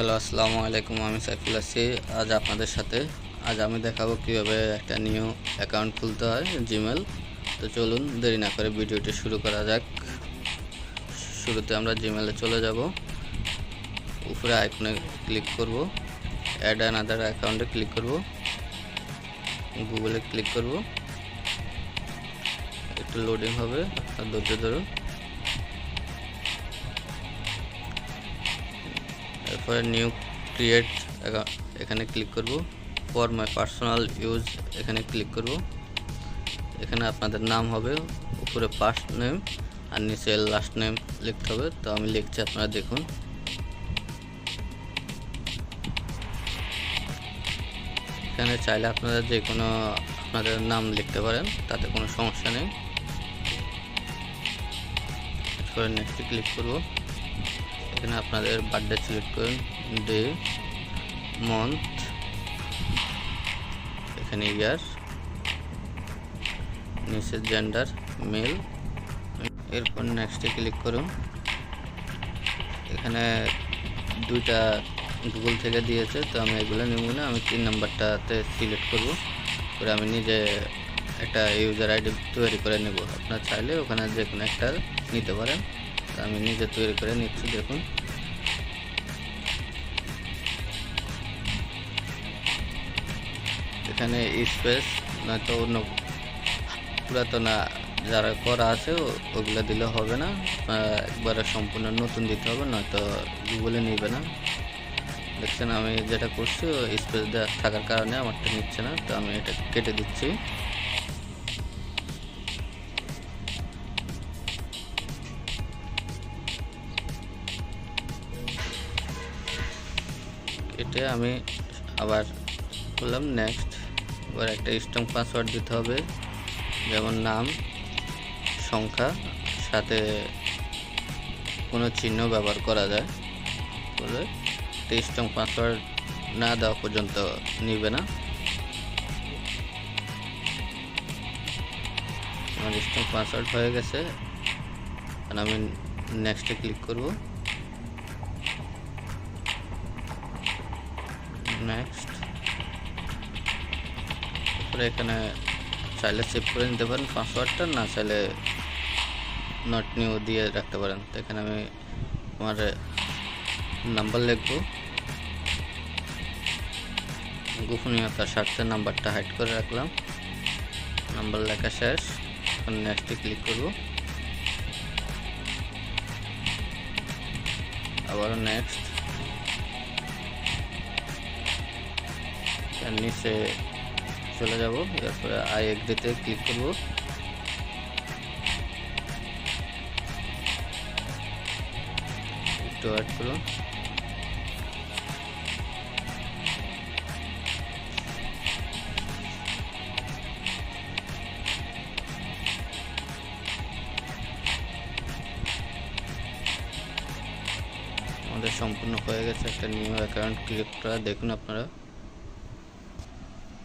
Hello, আসসালামু আলাইকুম, আমি সাইফুল আছি। আজ আপনাদের সাথে। আজ আমি দেখাবো কীভাবে একটা নিউ অ্যাকাউন্ট খুলতে হয়, জিমেল। তো চলুন, দেরি না করে ভিডিওটি শুরু করা যাক। শুরুতে আমরা জিমেলে চলে যাব। উপরে আইকনে ক্লিক করব। অ্যাড অ্যানাদার অ্যাকাউন্টে ক্লিক করব। গুগলে ক্লিক করব। একটু লোডিং হবে, আর ধৈর্য ধরুন এরপরে নিউ ক্রিয়েট এখানে ক্লিক করব। ফর মাই পার্সোনাল ইউজ এখানে ক্লিক করব। এখানে আপনাদের নাম হবে, উপরে ফার্স্ট নেম আর নিচে লাস্ট নেম লিখতে হবে। তো আমি লিখছি, আপনারা দেখুন। এখানে চাইলে আপনারা যে কোনো আপনাদের নাম লিখতে পারেন, তাতে কোনো সমস্যা নেই। নেক্সটে ক্লিক করব। এখানে আপনাদের বার্থডে সিলেক্ট করুন। ডে মান্থ এখানে ইয়ার নিচে জেন্ডার মেল এরপর নেক্সটে ক্লিক করুন। এখানে দুইটা গুগল থেকে দিয়েছে, তো আমি এগুলো নেব না, আমি তিন নাম্বারটাতে সিলেক্ট করব। করে আমি নিজে একটা ইউজার আইডি তৈরি করে নেব। আপনার চাইলে ওখানে যে কোনো একটা নিতে পারেন। আমি নিজে তৈরি করে নিচ্ছি, দেখুন। এখানে স্পেস নয়তো অন্য পুরাতন যারা করা আছে ওগুলো দিলে হবে না। একবারে সম্পূর্ণ নতুন দিতে হবে, নয়তো গুগলে নিবে না। দেখছেন, আমি যেটা করছি স্পেস থাকার কারণে আমারটা নিচ্ছে না, তো আমি এটা কেটে দিচ্ছি। কেটে আমি আবার করলাম নেক্সট এবার একটা স্ট্রং পাসওয়ার্ড দিতে হবে, যেমন নাম, সংখ্যা, সাথে কোনো চিহ্ন ব্যবহার করা যায়। বলে স্ট্রং পাসওয়ার্ড না দেওয়া পর্যন্ত নিবে না। আমার স্ট্রং পাসওয়ার্ড হয়ে গেছে। আমি নেক্সটে ক্লিক করব। নেক্সট তারপরে এখানে চাইলে সেভ করে নিতে পারেন পাসওয়ার্ডটা না চাইলে নট নিউ দিয়ে রাখতে পারেন। তো এখানে আমি আমার নাম্বার লিখব। গোপনীয়তার স্বার্থে নাম্বারটা হাইড করে রাখলাম। নাম্বার লেখা শেষ। এখন নেক্সটে ক্লিক করব। আবারও নেক্সট নিচে চলে যাব। এরপরে আই এগ্রিতে ক্লিক করব। একটু ওয়েট করুন আমাদের সম্পূর্ণ হয়ে গেছে একটা নিউ অ্যাকাউন্ট ক্রিয়েট করা। দেখুন আপনারা।